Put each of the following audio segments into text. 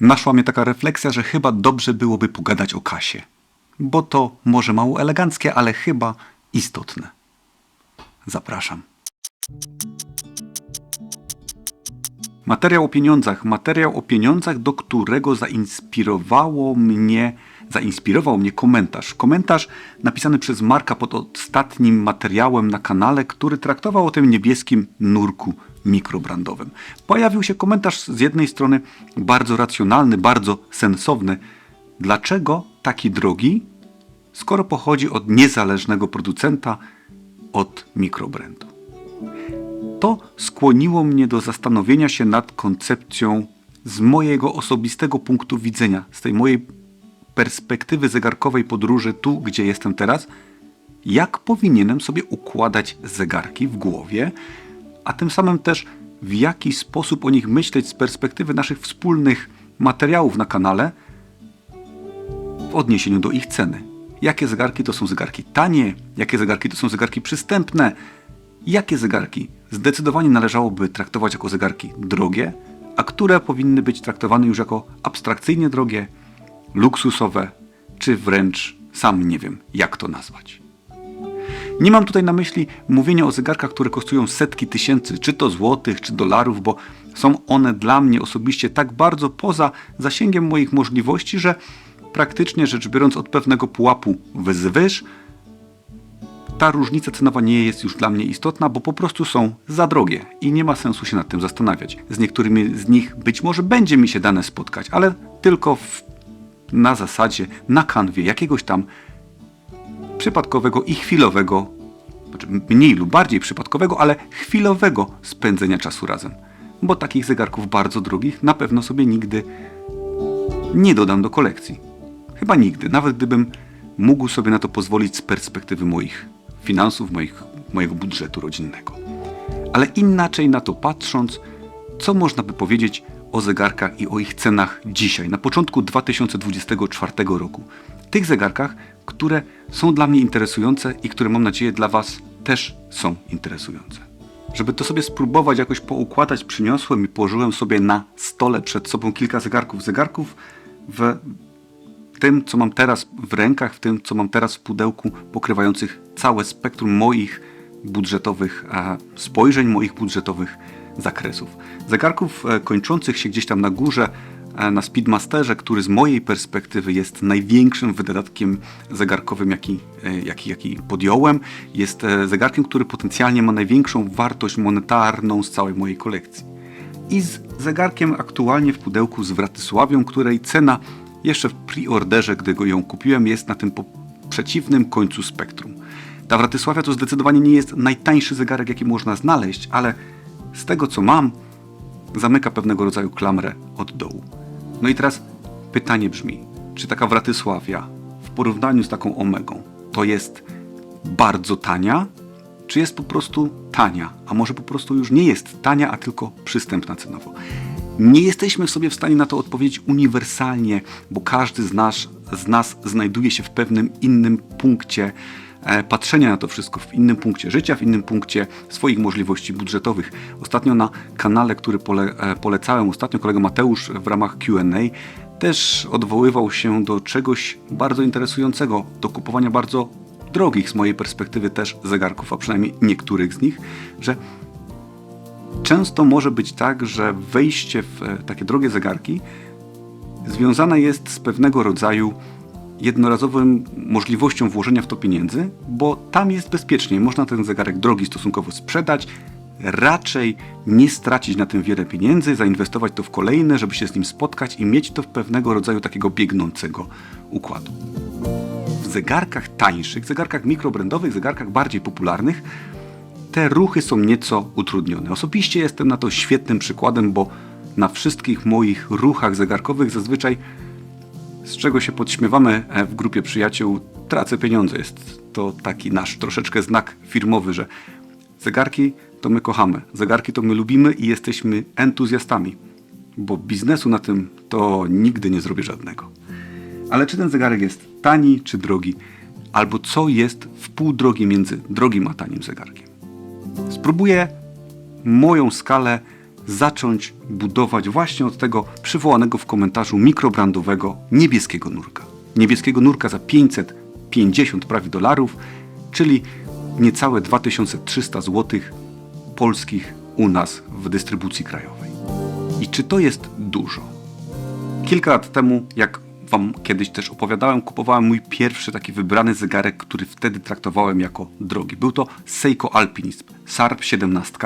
Naszła mnie taka refleksja, że chyba dobrze byłoby pogadać o kasie. Bo to może mało eleganckie, ale chyba istotne. Zapraszam. Materiał o pieniądzach. Materiał o pieniądzach, do którego zainspirowało mnie, zainspirował mnie komentarz. Komentarz napisany przez Marka pod ostatnim materiałem na kanale, który traktował o tym niebieskim nurku mikrobrandowym. Pojawił się komentarz z jednej strony bardzo racjonalny, bardzo sensowny. Dlaczego taki drogi, skoro pochodzi od niezależnego producenta, od mikrobrandu? to skłoniło mnie do zastanowienia się nad koncepcją z mojego osobistego punktu widzenia, z tej mojej perspektywy zegarkowej podróży tu, gdzie jestem teraz, jak powinienem sobie układać zegarki w głowie, a tym samym też w jaki sposób o nich myśleć z perspektywy naszych wspólnych materiałów na kanale w odniesieniu do ich ceny. Jakie zegarki to są zegarki tanie, jakie zegarki to są zegarki przystępne, jakie zegarki zdecydowanie należałoby traktować jako zegarki drogie, a które powinny być traktowane już jako abstrakcyjnie drogie, luksusowe, czy wręcz sam nie wiem, jak to nazwać. Nie mam tutaj na myśli mówienia o zegarkach, które kosztują setki tysięcy, czy to złotych, czy dolarów, bo są one dla mnie osobiście tak bardzo poza zasięgiem moich możliwości, że praktycznie rzecz biorąc od pewnego pułapu wzwyż ta różnica cenowa nie jest już dla mnie istotna, bo po prostu są za drogie i nie ma sensu się nad tym zastanawiać. Z niektórymi z nich być może będzie mi się dane spotkać, ale tylko w, na zasadzie, na kanwie jakiegoś tam przypadkowego i chwilowego, znaczy mniej lub bardziej przypadkowego, ale chwilowego spędzenia czasu razem. Bo takich zegarków bardzo drogich na pewno sobie nigdy nie dodam do kolekcji. Chyba nigdy, nawet gdybym mógł sobie na to pozwolić z perspektywy moich finansów, moich, mojego budżetu rodzinnego. Ale inaczej na to patrząc, co można by powiedzieć o zegarkach i o ich cenach dzisiaj, na początku 2024 roku? Tych zegarkach, które są dla mnie interesujące i które mam nadzieję dla Was też są interesujące. Żeby to sobie spróbować jakoś poukładać, przyniosłem i położyłem sobie na stole przed sobą kilka zegarków. Zegarków w tym, co mam teraz w rękach, w tym, co mam teraz w pudełku, pokrywających całe spektrum moich budżetowych spojrzeń, moich budżetowych zakresów. Zegarków e, kończących się gdzieś tam na górze, na Speedmasterze, który z mojej perspektywy jest największym wydatkiem zegarkowym, jaki, jaki, jaki podjąłem. Jest zegarkiem, który potencjalnie ma największą wartość monetarną z całej mojej kolekcji. I z zegarkiem aktualnie w pudełku z Wratysławią, której cena jeszcze w preorderze, gdy go ją kupiłem, jest na tym przeciwnym końcu spektrum. Ta Wratysławia to zdecydowanie nie jest najtańszy zegarek, jaki można znaleźć, ale z tego co mam, zamyka pewnego rodzaju klamrę od dołu. No i teraz pytanie brzmi, czy taka Wratysławia w porównaniu z taką Omegą to jest bardzo tania, czy jest po prostu tania, a może po prostu już nie jest tania, a tylko przystępna cenowo. Nie jesteśmy sobie w stanie na to odpowiedzieć uniwersalnie, bo każdy z nas, z nas znajduje się w pewnym innym punkcie patrzenia na to wszystko, w innym punkcie życia, w innym punkcie swoich możliwości budżetowych. Ostatnio na kanale, który pole, e, polecałem, ostatnio kolega Mateusz w ramach QA też odwoływał się do czegoś bardzo interesującego, do kupowania bardzo drogich z mojej perspektywy też zegarków, a przynajmniej niektórych z nich, że często może być tak, że wejście w e, takie drogie zegarki związane jest z pewnego rodzaju jednorazową możliwością włożenia w to pieniędzy, bo tam jest bezpieczniej. Można ten zegarek drogi stosunkowo sprzedać, raczej nie stracić na tym wiele pieniędzy, zainwestować to w kolejne, żeby się z nim spotkać i mieć to w pewnego rodzaju takiego biegnącego układu. W zegarkach tańszych, zegarkach mikrobrandowych, zegarkach bardziej popularnych te ruchy są nieco utrudnione. Osobiście jestem na to świetnym przykładem, bo na wszystkich moich ruchach zegarkowych zazwyczaj z czego się podśmiewamy e, w grupie przyjaciół, tracę pieniądze. Jest to taki nasz troszeczkę znak firmowy, że zegarki to my kochamy, zegarki to my lubimy i jesteśmy entuzjastami, bo biznesu na tym to nigdy nie zrobię żadnego. Ale czy ten zegarek jest tani czy drogi, albo co jest w pół drogi między drogim a tanim zegarkiem? Spróbuję moją skalę zacząć budować właśnie od tego przywołanego w komentarzu mikrobrandowego niebieskiego nurka. Niebieskiego nurka za 550 prawie dolarów, czyli niecałe 2300 zł polskich u nas w dystrybucji krajowej. I czy to jest dużo? Kilka lat temu, jak Wam kiedyś też opowiadałem, kupowałem mój pierwszy taki wybrany zegarek, który wtedy traktowałem jako drogi. Był to Seiko Alpinism Sarp 17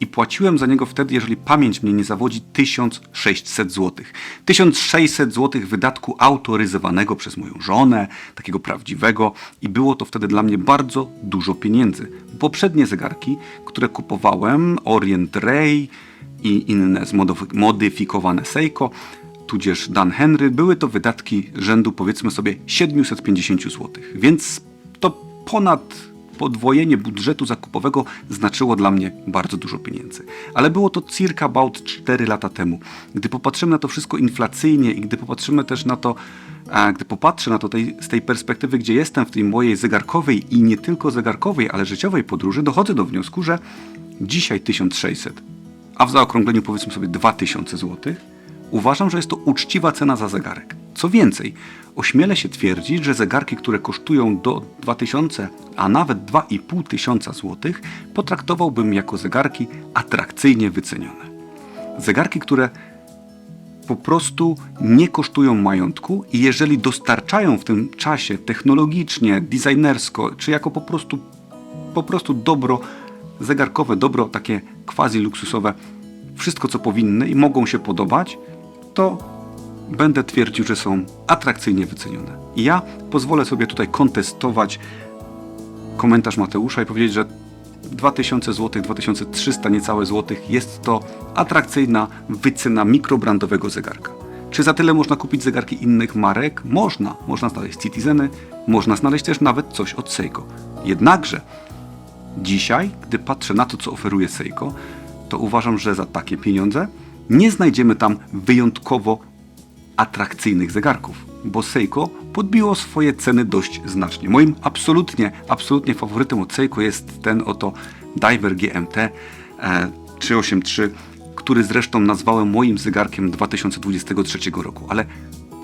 i płaciłem za niego wtedy, jeżeli pamięć mnie nie zawodzi, 1600 zł. 1600 zł wydatku autoryzowanego przez moją żonę, takiego prawdziwego i było to wtedy dla mnie bardzo dużo pieniędzy. Poprzednie zegarki, które kupowałem, Orient Ray i inne zmodyfikowane Seiko, tudzież Dan Henry, były to wydatki rzędu powiedzmy sobie 750 zł. Więc to ponad podwojenie budżetu zakupowego znaczyło dla mnie bardzo dużo pieniędzy. Ale było to circa about 4 lata temu. Gdy popatrzymy na to wszystko inflacyjnie i gdy popatrzymy też na to, a gdy popatrzę na to tej, z tej perspektywy, gdzie jestem w tej mojej zegarkowej i nie tylko zegarkowej, ale życiowej podróży, dochodzę do wniosku, że dzisiaj 1600, a w zaokrągleniu powiedzmy sobie 2000 zł, uważam, że jest to uczciwa cena za zegarek. Co więcej, ośmielę się twierdzić, że zegarki, które kosztują do 2000, a nawet 2500 zł, potraktowałbym jako zegarki atrakcyjnie wycenione. Zegarki, które po prostu nie kosztują majątku i jeżeli dostarczają w tym czasie technologicznie, designersko, czy jako po prostu, po prostu dobro zegarkowe, dobro takie quasi luksusowe, wszystko co powinny i mogą się podobać, to będę twierdził, że są atrakcyjnie wycenione. I ja pozwolę sobie tutaj kontestować komentarz Mateusza i powiedzieć, że 2000 zł, 2300 niecałe złotych jest to atrakcyjna wycena mikrobrandowego zegarka. Czy za tyle można kupić zegarki innych marek? Można. Można znaleźć Citizeny, można znaleźć też nawet coś od Seiko. Jednakże dzisiaj, gdy patrzę na to, co oferuje Seiko, to uważam, że za takie pieniądze nie znajdziemy tam wyjątkowo atrakcyjnych zegarków, bo Seiko podbiło swoje ceny dość znacznie. Moim absolutnie, absolutnie faworytem od Seiko jest ten oto Diver GMT e, 383, który zresztą nazwałem moim zegarkiem 2023 roku, ale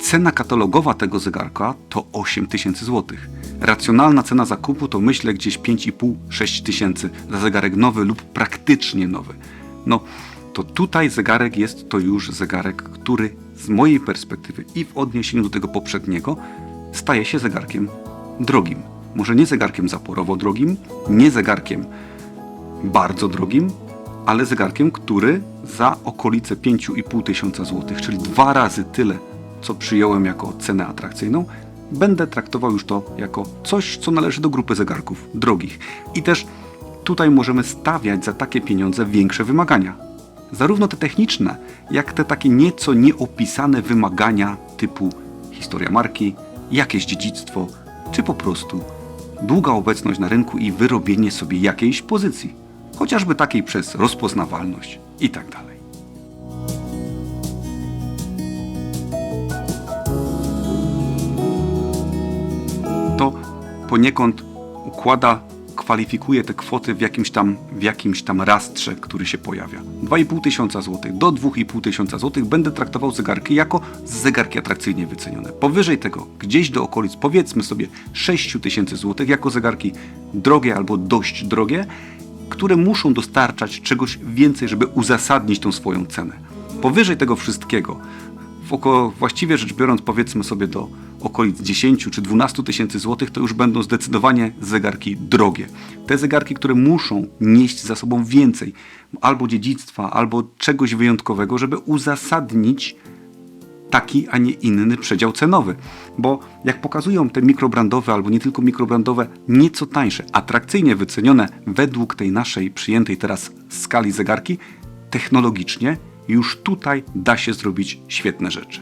cena katalogowa tego zegarka to 8000 zł. Racjonalna cena zakupu to myślę gdzieś 5,5-6 tysięcy za zegarek nowy lub praktycznie nowy. No, to tutaj zegarek jest to już zegarek, który z mojej perspektywy i w odniesieniu do tego poprzedniego staje się zegarkiem drogim. Może nie zegarkiem zaporowo drogim, nie zegarkiem bardzo drogim, ale zegarkiem, który za okolice 5,5 tysiąca złotych, czyli dwa razy tyle, co przyjąłem jako cenę atrakcyjną, będę traktował już to jako coś, co należy do grupy zegarków drogich. I też tutaj możemy stawiać za takie pieniądze większe wymagania zarówno te techniczne, jak te takie nieco nieopisane wymagania typu historia marki, jakieś dziedzictwo, czy po prostu długa obecność na rynku i wyrobienie sobie jakiejś pozycji, chociażby takiej przez rozpoznawalność i tak. To poniekąd układa kwalifikuje te kwoty w jakimś tam, w jakimś tam rastrze, który się pojawia. 2,5 tysiąca złotych do 2,5 tysiąca złotych będę traktował zegarki jako zegarki atrakcyjnie wycenione. Powyżej tego, gdzieś do okolic, powiedzmy sobie 6 tysięcy złotych, jako zegarki drogie albo dość drogie, które muszą dostarczać czegoś więcej, żeby uzasadnić tą swoją cenę. Powyżej tego wszystkiego, w około, właściwie rzecz biorąc, powiedzmy sobie do okolic 10 czy 12 tysięcy złotych, to już będą zdecydowanie zegarki drogie. Te zegarki, które muszą nieść za sobą więcej albo dziedzictwa, albo czegoś wyjątkowego, żeby uzasadnić taki, a nie inny przedział cenowy. Bo jak pokazują te mikrobrandowe, albo nie tylko mikrobrandowe, nieco tańsze, atrakcyjnie wycenione według tej naszej przyjętej teraz skali zegarki, technologicznie już tutaj da się zrobić świetne rzeczy.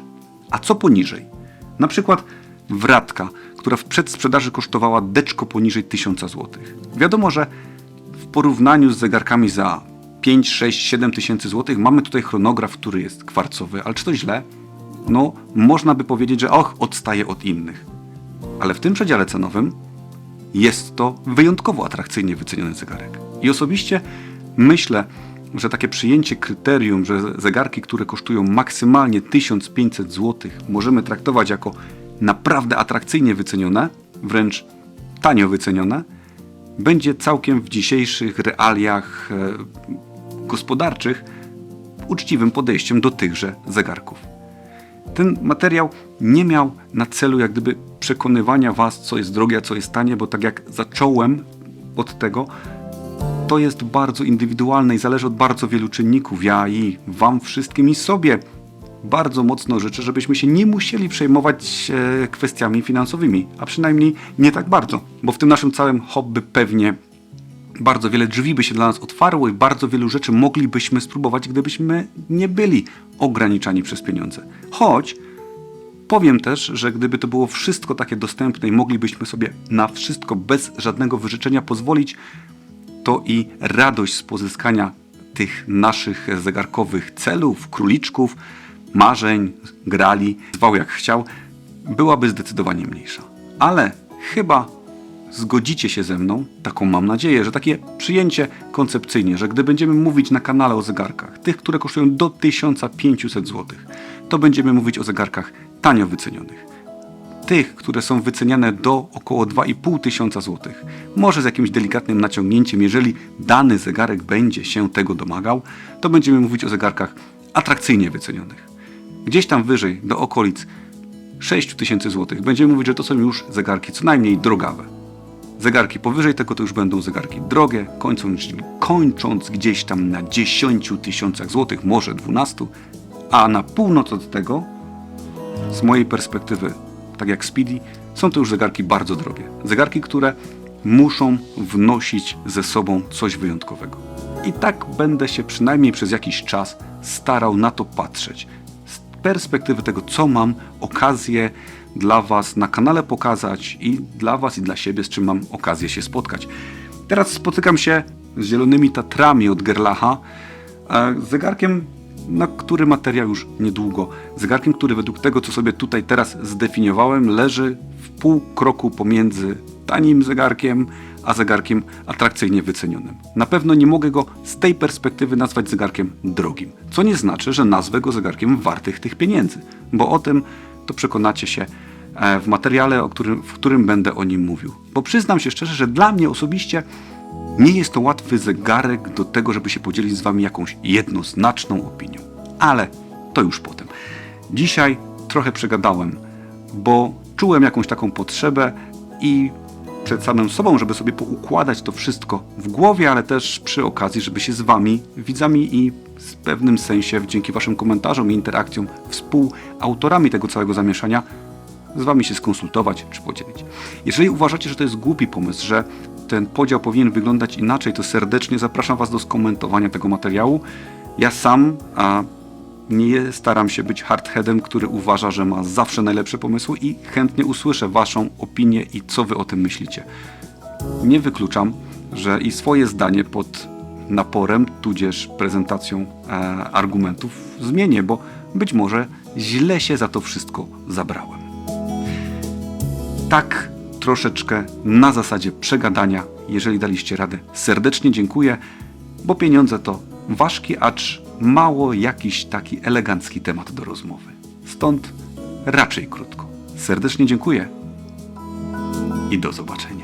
A co poniżej? Na przykład wratka, która w przedsprzedaży kosztowała deczko poniżej 1000 zł. Wiadomo, że w porównaniu z zegarkami za 5, 6, 7 tysięcy złotych mamy tutaj chronograf, który jest kwarcowy, ale czy to źle? No, można by powiedzieć, że och, odstaje od innych. Ale w tym przedziale cenowym jest to wyjątkowo atrakcyjnie wyceniony zegarek. I osobiście myślę, że takie przyjęcie kryterium, że zegarki, które kosztują maksymalnie 1500 zł, możemy traktować jako naprawdę atrakcyjnie wycenione, wręcz tanio wycenione, będzie całkiem w dzisiejszych realiach e, gospodarczych uczciwym podejściem do tychże zegarków. Ten materiał nie miał na celu jak gdyby przekonywania was, co jest drogie, a co jest tanie, bo tak jak zacząłem od tego, to jest bardzo indywidualne i zależy od bardzo wielu czynników. Ja i wam wszystkim i sobie bardzo mocno życzę, żebyśmy się nie musieli przejmować e, kwestiami finansowymi, a przynajmniej nie tak bardzo, bo w tym naszym całym hobby pewnie bardzo wiele drzwi by się dla nas otwarło i bardzo wielu rzeczy moglibyśmy spróbować, gdybyśmy nie byli ograniczani przez pieniądze. Choć powiem też, że gdyby to było wszystko takie dostępne i moglibyśmy sobie na wszystko bez żadnego wyrzeczenia pozwolić, to i radość z pozyskania tych naszych zegarkowych celów, króliczków, marzeń, grali, zwał jak chciał, byłaby zdecydowanie mniejsza. Ale chyba zgodzicie się ze mną, taką mam nadzieję, że takie przyjęcie koncepcyjnie, że gdy będziemy mówić na kanale o zegarkach, tych, które kosztują do 1500 zł, to będziemy mówić o zegarkach tanio wycenionych. Tych, które są wyceniane do około 2,5 tysiąca złotych. Może z jakimś delikatnym naciągnięciem, jeżeli dany zegarek będzie się tego domagał, to będziemy mówić o zegarkach atrakcyjnie wycenionych. Gdzieś tam wyżej, do okolic 6 tysięcy złotych, będziemy mówić, że to są już zegarki co najmniej drogawe. Zegarki powyżej tego to już będą zegarki drogie, kończąc, kończąc gdzieś tam na 10 tysiącach złotych, może 12, a na północ od tego, z mojej perspektywy, tak jak Speedy, są to już zegarki bardzo drogie. Zegarki, które muszą wnosić ze sobą coś wyjątkowego. I tak będę się przynajmniej przez jakiś czas starał na to patrzeć. Z perspektywy tego, co mam okazję dla Was na kanale pokazać i dla Was i dla siebie, z czym mam okazję się spotkać. Teraz spotykam się z zielonymi tatrami od Gerlacha, e, z zegarkiem, na który materiał już niedługo. Zegarkiem, który według tego, co sobie tutaj teraz zdefiniowałem, leży w pół kroku pomiędzy tanim zegarkiem, a zegarkiem atrakcyjnie wycenionym. Na pewno nie mogę go z tej perspektywy nazwać zegarkiem drogim, co nie znaczy, że nazwę go zegarkiem wartych tych pieniędzy, bo o tym to przekonacie się e, w materiale, którym, w którym będę o nim mówił. Bo przyznam się szczerze, że dla mnie osobiście nie jest to łatwy zegarek do tego, żeby się podzielić z Wami jakąś jednoznaczną opinią. Ale to już potem. Dzisiaj trochę przegadałem, bo czułem jakąś taką potrzebę i przed samym sobą, żeby sobie poukładać to wszystko w głowie, ale też przy okazji, żeby się z Wami, widzami i w pewnym sensie dzięki Waszym komentarzom i interakcjom współautorami tego całego zamieszania z Wami się skonsultować czy podzielić. Jeżeli uważacie, że to jest głupi pomysł, że ten podział powinien wyglądać inaczej, to serdecznie zapraszam Was do skomentowania tego materiału. Ja sam a, nie staram się być hardheadem, który uważa, że ma zawsze najlepsze pomysły i chętnie usłyszę Waszą opinię i co Wy o tym myślicie. Nie wykluczam, że i swoje zdanie pod naporem, tudzież prezentacją e, argumentów zmienię, bo być może źle się za to wszystko zabrałem. Tak troszeczkę na zasadzie przegadania, jeżeli daliście radę, serdecznie dziękuję, bo pieniądze to ważki, acz mało jakiś taki elegancki temat do rozmowy. Stąd raczej krótko. Serdecznie dziękuję i do zobaczenia.